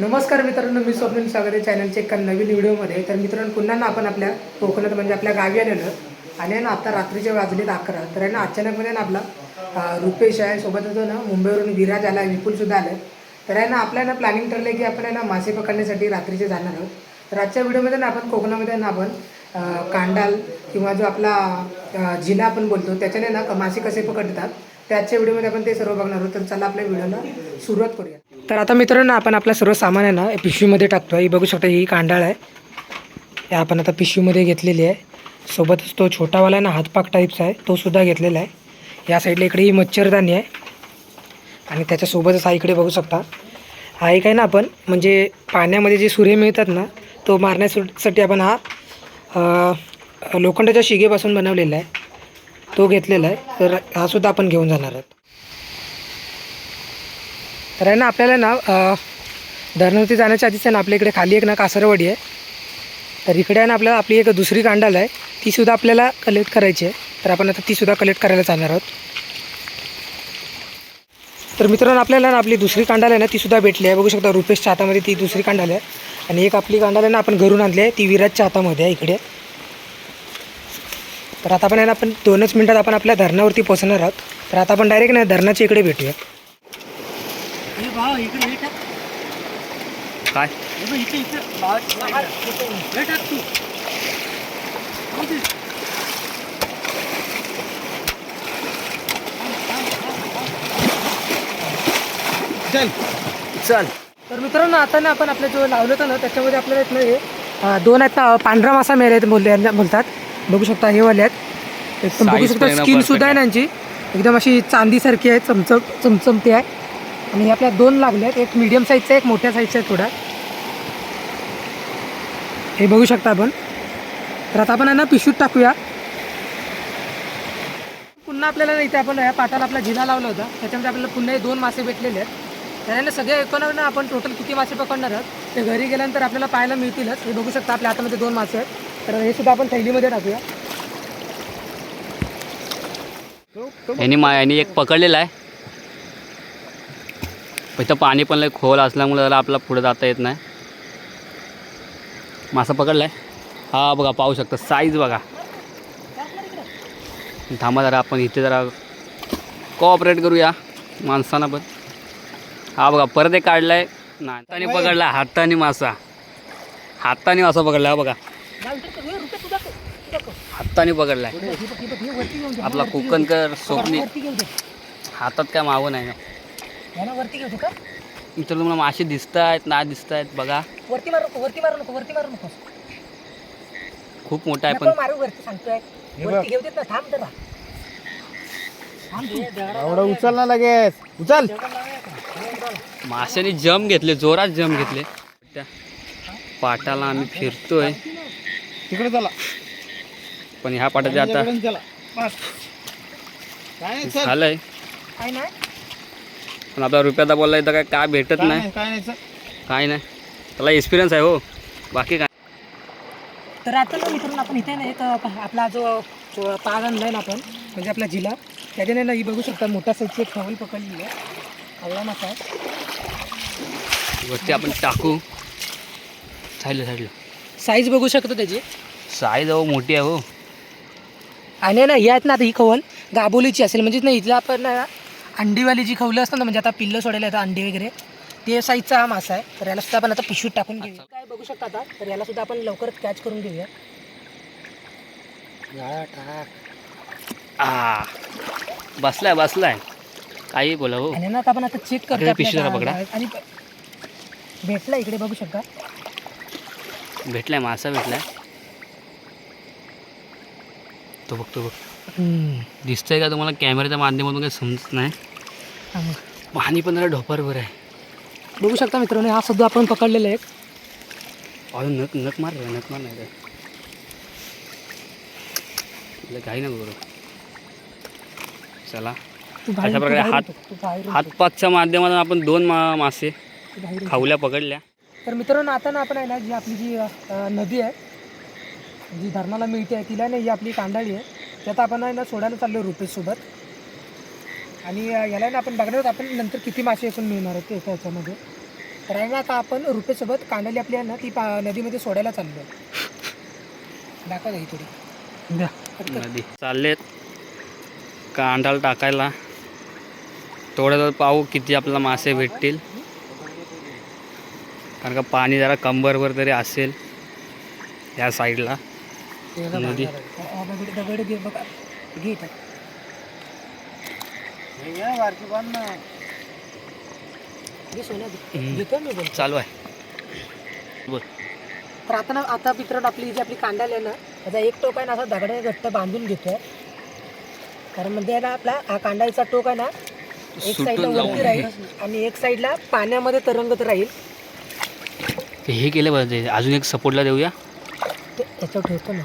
नमस्कार मित्रांनो मी स्वप्नील सागरे चॅनलच्या एका नवीन व्हिडिओमध्ये. तर मित्रांनो पुन्हा ना आपण आपल्या कोकणात म्हणजे आपल्या गावी आलेलो. आणि आहे ना आता रात्रीचे वाजलेत अकरा. तर आहे ना अचानकमध्ये ना आपला रुपेश आहे. सोबत होतो ना मुंबईवरून विराज आला आहे विपुलसुद्धा आलं. तर आहे ना आपल्या ना प्लॅनिंग ठरलं की आपण आहे ना मासे पकडण्यासाठी रात्रीचे जाणार आहोत. तर आजच्या व्हिडिओमध्ये ना आपण कोकणामध्ये ना आपण कांडाल किंवा जो आपला जिना आपण बोलतो त्याच्याने ना मासे कसे पकडतात त्याच्या व्हिडिओमध्ये आपण ते सर्व बघणार आहोत. तर चला आपल्या व्हिडिओला सुरुवात करूया. तर आता मित्रांनो आपण आपलं सर्व सामान आहे ना पिशवीमध्ये टाकतो ही बघू शकता ही कांडाळ आहे. हे आपण आता पिशवीमध्ये घेतलेली आहे. सोबतच तो छोटावाला आहे ना हातपाक टाईपचा आहे तो सुद्धा घेतलेला आहे. या साईडला इकडे ही मच्छरदाणी आहे. आणि त्याच्यासोबतच हा इकडे बघू शकता. हा एक आहे ना आपण म्हणजे पाण्यामध्ये जे सूर्य मिळतात ना तो मारण्यासाठी आपण हा लोखंडाच्या शिगेपासून बनवलेला आहे. तो घेतलेला आहे. तर हा सुद्धा आपण घेऊन जाणार आहोत. तर आहे ना आपल्याला ना धरणावरती जाण्याच्या आधीच आहे ना आपल्या इकडे खाली एक ना कासरवडी आहे. तर इकडे आहे ना आपल्याला आपली एक दुसरी कांडाला आहे. तीसुद्धा आपल्याला कलेक्ट करायची आहे. तर आपण आता तीसुद्धा कलेक्ट करायला जाणार आहोत. तर मित्रांनो आपल्याला ना आपली दुसरी कांडाला आहे ना तीसुद्धा भेटली आहे. बघू शकता रुपेशच्या हातामध्ये ती दुसरी कांडाल आहे. आणि एक आपली कांडाला ना आपण घरून आणली आहे. ती विराजच्या हातामध्ये आहे इकडे. तर आता आपण आहे ना आपण दोनच मिनटात आपण आपल्या धरणावरती पोहोचणार आहोत. तर आता आपण डायरेक्ट ना धरणाच्या इकडे भेटूया. काय? चल. चल. तर मित्रांनो आता ना आपण आपल्या जो लावलं होतं ना त्याच्यामध्ये आपल्याला इथनं हे अं, दोन आहेत ना पांढरा मासा मेले आहेत बोलले बोलतात. बघू शकता हे वाले आहेत. एकदम बघू Size शकता स्किन perfect सुद्धा आहे आहे. ना यांची. एकदम अशी चांदीसारखी आहे चमचम चमचमती आहे. आणि हे आपल्या दोन लागले आहेत एक मिडियम साईजचा एक मोठ्या साईजचा आहे थोडा. हे बघू शकता आपण. तर आता आपण आहे ना टाकूया. पुन्हा आपल्याला इथे आपण या पाटाला आपला जिना लावला होता. त्याच्यामध्ये आपल्याला पुन्हा हे दोन मासे भेटलेले आहेत. त्याने सगळे एकूण ना आपण टोटल किती मासे पकडणार आहोत? ते घरी गेल्यानंतर आपल्याला पाहायला मिळतीलच. हे बघू शकता आपल्या हातामध्ये दोन मासे आहेत. तर हे सुद्धा आपण थैलीमध्ये टाकूया. यांनी मा यांनी एक पकडलेला आहे. इथं पाणी पण लय खोल असल्यामुळे त्याला आपला पुढे जाता येत नाही. मासा पकडलाय. हा बघा पाहू शकता साईज बघा. थांबा जरा आपण इथे जरा कोऑपरेट करूया माणसांना पण. हा बघा परत एक काढलाय. ना हाताने पकडला हाताने मासा. हाताने मासा पकडला हा बघा. हाताने पकडलाय. आपला कोकणकर स्वप्नी हातात काय मावं नाही वरती घेऊ का? इथं तुम्हाला मासे दिसत आहेत ना दिसत आहेत बघा. वरती मारू नको वरती मारू नको वरती मारू नको. खूप मोठा आहे नको पण मारू वरती सांगतोय. वरती घेऊ देत ना थांब जरा. थांब तू. एवढा उचल ना लगेच. उचल. माशाने जम घेतले जोरात जम घेतले. त्या पाटाला आम्ही फिरतोय. तिकडे चला. पण ह्या पाटाच्या आता तिकडून चला. बस. काय नाही चल. झालंय. काय नाही? पण आपला रुपयाचा बोलला इथं काय काय भेटत नाही? काय नाही काय नाही. त्याला एक्सपिरियन्स आहे हो. बाकी काय? तर आता ना मित्रांनो आपण इथे नाही तर आपला जो पाग आणलाय ना आपण म्हणजे आपला जिल्हा त्याच्याने ना ही बघू शकता मोठ्या साईजची एक खवल पकडलेली आहे. मासा आहे. वरती आपण टाकू. साईडला साईडला साईज बघू शकतो त्याची. साईज अहो मोठी आहे हो. आणि ना ही आहेत ना आता ही खवल गाबोलीची असेल म्हणजे ना इथला आपण ना अंडीवाली जी खवलं असतात ना म्हणजे आता पिल्लं सोडायला येतात अंडी वगैरे ते साईजचा हा मासा आहे. तर याला सुद्धा आपण आता पिशवीत टाकून घेऊया. काय बघू शकता आता? तर याला सुद्धा आपण लवकरच कॅच करून घेऊया. जाळा टाक. आ बसलाय बसलाय. काही बोला हो. आणि ना आता आपण आता चेक करतो आपल्या पिशवी जरा जाळ्या- पकडा. आणि भेटला इकडे बघू शकता. भेटलाय मासा भेटलाय. तो बघ तो बघ. दिसतंय का तुम्हाला? कॅमेऱ्याच्या माध्यमातून काही समजत नाही. पाणी पण जरा ढोपारवर आहे बघू शकता मित्रांनो हा सुद्धा आपण पकडलेला आहे अजून नक नक मार नक मार नाही. तुला काही नको करू. चला. अशा प्रकारे हात- हातपाकच्या माध्यमातून आपण दोन मा मासे. खावल्या पकडल्या. तर मित्रांनो आता ना आपण आहे ना जी आपली जी नदी आहे जी धरणाला मिळते आहे तिला ना ही आपली कांडाळी आहे. त्यात आपण आहे ना सोडायला चाललो रुपेश सोबत. आणि याला ना आपण बघणार आहोत आपण नंतर किती मासे एकूण मिळणार आहेत ते एका ह्याच्यामध्ये तर आहे ना आता आपण रुपेसोबत कांडली आपली आहे ना ती पा नदीमध्ये सोडायला चाललो दाखवा ही थोडी. नदी. चाललेत. कांडाला टाकायला. थोड्या पाहू किती आपल्याला मासे भेटतील. कारण का पाणी जरा कंबरवर तरी असेल या साईडला. नदी. दगड घे बघा. हे. घेतो चालू आहे. बोल. तर आता ना आता मित्रांनो आपली जी आपली कांडाल आहे ना त्याचा एक टोक आहे ना असा दगड घट्ट बांधून घेतोय कारण म्हणजे आहे ना आपला हा कांडाळीचा टोक आहे ना एक साईडला वरती राहील आणि एक साईडला पाण्यामध्ये तरंगत राहील. ते हे केलं पाहिजे. अजून एक सपोर्टला देऊया. ते त्याच्यावर ठेवतो ना.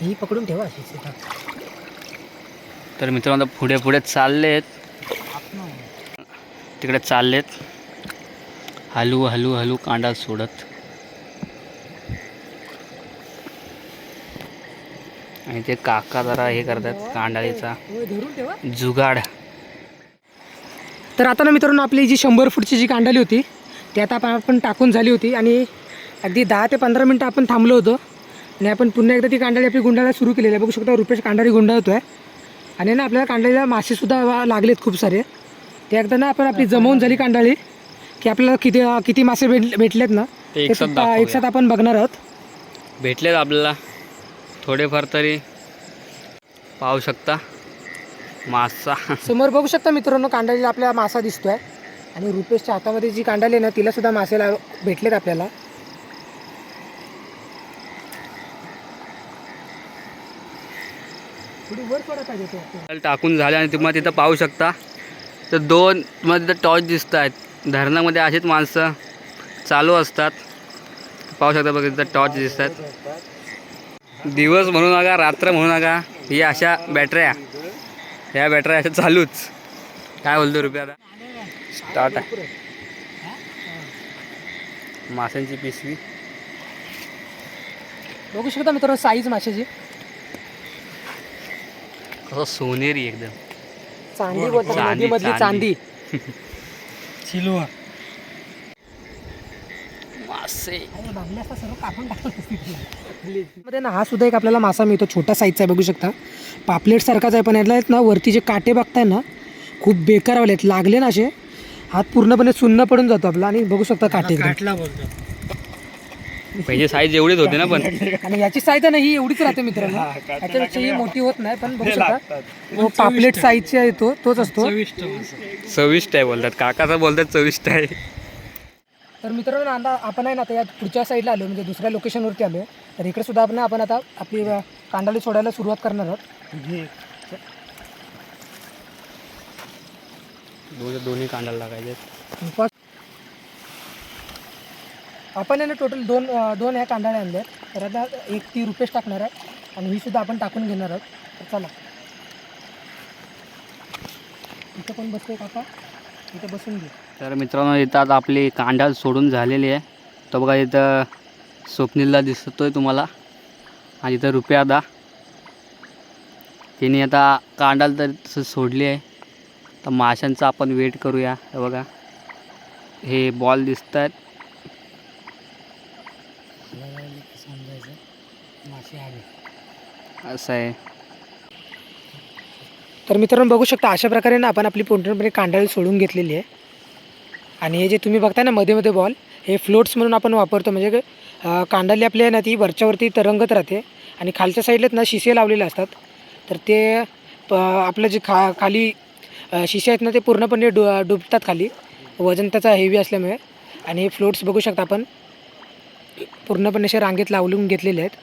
ही पकडून ठेवा अशी सीधा. तर मित्रांनो आता पुढे पुढे चाललेत. तिकडे चाललेत. हलू हलू हलू कांडा सोडत. आणि ते काका जरा हे करतात कांडाळीचा होय, धरून ठेवा. जुगाड. तर आता ना मित्रांनो आपली जी शंभर फूटची जी कांडाली होती ती आता आपण टाकून झाली होती. आणि अगदी दहा ते पंधरा मिनटं आपण थांबलो होतो. आणि आपण पुन्हा एकदा ती कांडाळी आपली गुंडाळा सुरू केलेली आहे. बघू शकता रुपेश कांडाळी गुंडाळतो आहे आणि ना आपल्याला कांडाळीला मासेसुद्धा लागलेत खूप सारे. ते एकदा ना आपण आपली जमवून झाली कांडाळी की आपल्याला किती किती मासे भेट भेटलेत ना ते सुद्धा दाखवूया. एकसाथ आपण बघणार आहोत. भेटलेत आपल्याला. थोडेफार तरी पाहू शकता. मासा. समोर बघू शकता मित्रांनो कांडाळीला आपल्याला मासा दिसतोय. आणि रुपेशच्या हातामध्ये जी कांडाली आहे ना तिला सुद्धा मासे लाव भेटलेत आपल्याला थोडी वर पडत पाहिजे तो आपल्याला. टाकून झाले आणि तुम्हाला तिथं पाहू शकता. तर दोन तुम्हाला तिथं टॉर्च दिसत आहेत. धरणामध्ये असेच माणसं चालू असतात. पाहू शकता बघा तिथं टॉर्च दिसत आहेत. दिवस म्हणू नका रात्र म्हणू नका. ही अशा बॅटऱ्या ह्या बॅटऱ्या अशा चालूच. काय बोलतो रुपये आता? स्टार्ट आहे. माशांची पिशवी. बघू शकता मित्रांनो साईज माशाची. कसं सोनेरी एकदम. चांदी बोलतात चांदी, नदीमधली चांदी. मासे टाकलं मध्ये ना हा सुद्धा एक आपल्याला मासा मिळतो छोटा साईजचा आहे बघू शकता. पापलेट सारखाच आहे पण यातला आहेत ना वरती जे काटे बघताय ना खूप बेकार वाले आहेत. लागले ना असे. हात पूर्णपणे सुन्न पडून जातो आपला आणि बघू शकता काटे एकदम. पहिले साईज एवढीच होते ना पण. आणि याची साईज ना ही एवढीच राहते मित्रांनो. याच्यापेक्षा ही मोठी होत नाही पण बघू शकता. तो पापलेट साईजचा येतो तोच असतो. चविष्ट आहे बोलतात. काकाचा बोलतात चविष्ट आहे. तर मित्रांनो आता आपण आहे ना आता या पुढच्या साईडला आलो म्हणजे दुसऱ्या लोकेशनवरती आलो. तर इकडे सुद्धा आपण आपण आता आपली अ, कांडाली सोडायला सुरुवात करणार आहोत. दोन दोन्ही कांडाला लागायचे. आपण आहे ना टोटल दोन दोन ह्या कांदाळे आणले आहेत. तर आता एक ती रुपेश टाकणार आहे आणि ही सुद्धा आपण टाकून घेणार आहोत. तर चला. इथं पण बसतोय काका? इथं बसून घे. तर मित्रांनो इथं आता आपली कांदा सोडून झालेली आहे. तो बघा इथं स्वप्नीलला दिसतोय तुम्हाला. आणि इथं रुपयादा तिने आता कांडाल तर तसं सोडली आहे. तर माशांचा आपण वेट करूया. बघा. हे बॉल दिसत आहेत असं आहे. तर मित्रांनो बघू शकता अशा प्रकारे ना आपण आपली पूर्णपणे कांडाळी सोडून घेतलेली आहे. आणि हे जे तुम्ही बघताय ना मध्ये मध्ये बॉल हे फ्लोट्स म्हणून आपण वापरतो. म्हणजे कांडाली आपली आहे ना ती वरच्यावरती तरंगत राहते. आणि खालच्या साईडलाच ना शिसे लावलेले असतात. तर ते प आपलं जे खा खाली शिसे आहेत ना ते पूर्णपणे डु डुबतात खाली. वजन त्याचा हेवी असल्यामुळे. आणि हे फ्लोट्स बघू शकता आपण. पूर्णपणे असे रांगेत लावलून घेतलेले आहेत.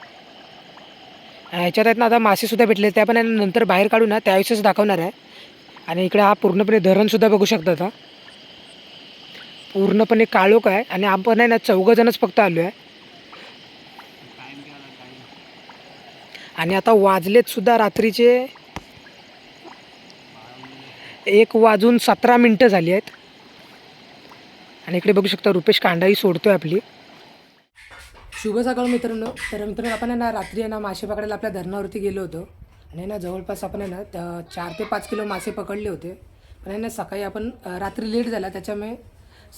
ह्याच्यात आहेत ना आता मासेसुद्धा भेटले. त्या पण नंतर बाहेर काढू ना. त्याविषयीच दाखवणार आहे. आणि इकडे हा पूर्णपणे धरणसुद्धा बघू शकता आता. पूर्णपणे काळोख आहे. आणि आपण आहे ना चौघजणच फक्त आलो आहे. आणि आता वाजलेतसुद्धा रात्रीचे एक वाजून सतरा मिनटं झाली आहेत. आणि इकडे बघू शकता रुपेश कांडाही सोडतो आहे आपली. शुभ सकाळ मित्रांनो. तर मित्रांनो आपण आहे ना रात्री आहे ना मासे पकडायला आपल्या धरणावरती गेलो होतो. आणि ना जवळपास आपण आहे ना त चार ते पाच किलो मासे पकडले होते. पण आहे ना सकाळी आपण रात्री लेट झाला त्याच्यामुळे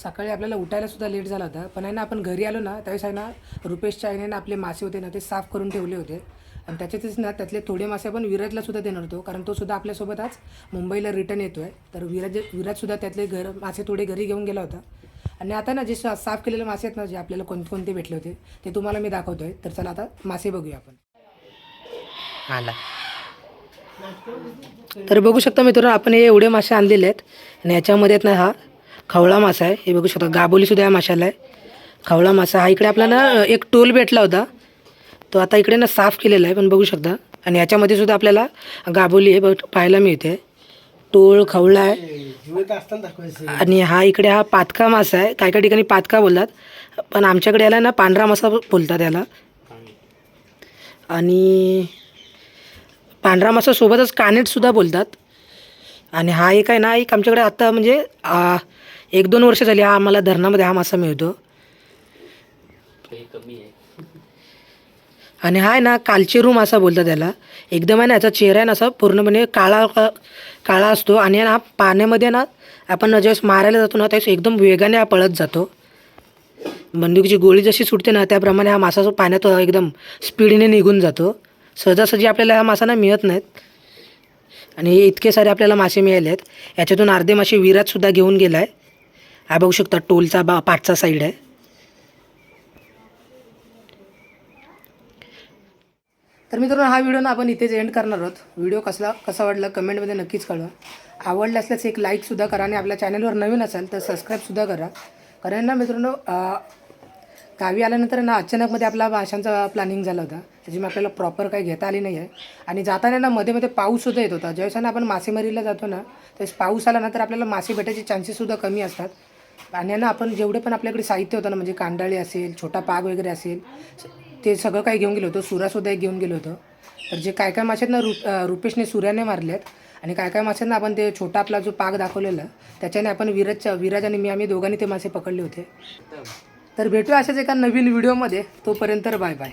सकाळी आपल्याला उठायलासुद्धा लेट झाला होता. पण आहे ना आपण घरी आलो ना त्यावेळेस आहे ना रुपेशच्या आईने ना आपले मासे होते ना ते साफ करून ठेवले होते. आणि त्याच्यातच ना त्यातले थोडे मासे आपण विराजलासुद्धा देणार होतो कारण तो सुद्धा आपल्यासोबत आज मुंबईला रिटर्न येतो आहे तर विराज विराजसुद्धा त्यातले घर मासे थोडे घरी घेऊन गेला होता. आणि आता ना जे साफ केलेले मासे आहेत ना जे आपल्याला कोणते कोणते भेटले होते ते तुम्हाला मी दाखवतो आहे तर चला आता मासे बघूया आपण. आला. तर बघू शकता मित्रांनो आपण हे एवढे मासे आणलेले आहेत. आणि याच्यामध्ये ना हा खवळा मासा आहे. हे बघू शकता गाबोलीसुद्धा या माशाला आहे. खवळा मासा हा इकडे आपला ना एक टोल भेटला होता. तो आता इकडे ना साफ केलेला आहे पण बघू शकता. आणि याच्यामध्ये सुद्धा आपल्याला गाबोली आहे बघ पाहायला मिळते. टोळ खवळा आहे. आणि हा इकडे हा पातका मासा आहे. काही काही ठिकाणी पातका बोलतात. पण आमच्याकडे याला ना पांढरा मासा बोलतात याला. आणि पांढरा मासा सोबतच कानेटसुद्धा बोलतात. आणि हा एक आहे ना एक आमच्याकडे आता म्हणजे आ, एक दोन वर्ष झाली हा आम्हाला धरणामध्ये हा मासा मिळतो. कमी आहे. आणि हा आहे ना कालचेरू मासा बोलतात त्याला एकदम आहे ना याचा चेहरा आहे ना असा पूर्णपणे काळा काळा असतो आणि ना हा पाण्यामध्ये ना आपण ज्यावेळेस मारायला जातो ना त्यावेळेस एकदम वेगाने हा पळत जातो. बंदुकीची गोळी जशी सुटते ना त्याप्रमाणे हा मासा जो पाण्यात एकदम स्पीडने निघून जातो. सहजासहजी आपल्याला हा मासा ना मिळत नाहीत. आणि हे इतके सारे आपल्याला मासे मिळाले आहेत. याच्यातून अर्धे मासे विराटसुद्धा घेऊन गेला आहे हा बघू शकता टोलचा बा पाठचा साईड आहे. तर मित्रांनो हा व्हिडिओ ना आपण इथेच एंड करणार आहोत. व्हिडिओ कसला कसा वाटला कमेंटमध्ये नक्कीच कळवा. आवडला असल्यास एक लाईकसुद्धा करा आणि आपल्या चॅनलवर नवीन असाल तर सबस्क्राईबसुद्धा करा. कारण ना मित्रांनो गावी आल्यानंतर ना अचानकमध्ये आपला भाषांचा प्लॅनिंग झाला होता. त्याची आपल्याला प्रॉपर काही घेता आली नाही आहे आणि जाताना ना मध्ये मध्ये पाऊससुद्धा येत होता. ज्यावेळेस ना आपण मासेमारीला जातो ना त्यावेळेस पाऊस आला ना तर आपल्याला मासे भेटायचे चान्सेससुद्धा कमी असतात. आणि ना आपण जेवढे पण आपल्याकडे साहित्य होतं ना म्हणजे कांडाळी असेल छोटा पाग वगैरे असेल ते सगळं काही घेऊन गेलो होतो. सुरासुद्धा एक घेऊन गेलो होतो. तर जे काय काय मासे ना रुपेशने सूर्याने मारले आहेत आणि काय काय मासे ना आपण ते छोटा आपला जो पाग दाखवलेला त्याच्याने आपण विराजच्या विराज आणि मी आम्ही दोघांनी ते मासे पकडले होते. तर भेटूया अशाच एका नवीन व्हिडिओमध्ये. तोपर्यंत बाय बाय.